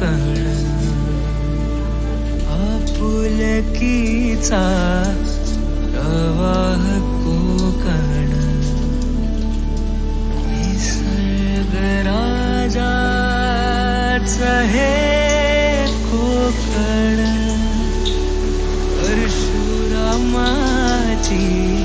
कण आपुलकीचा प्रवाह कोकण. निसर्गराजाच हे कोकण. परशुरामाची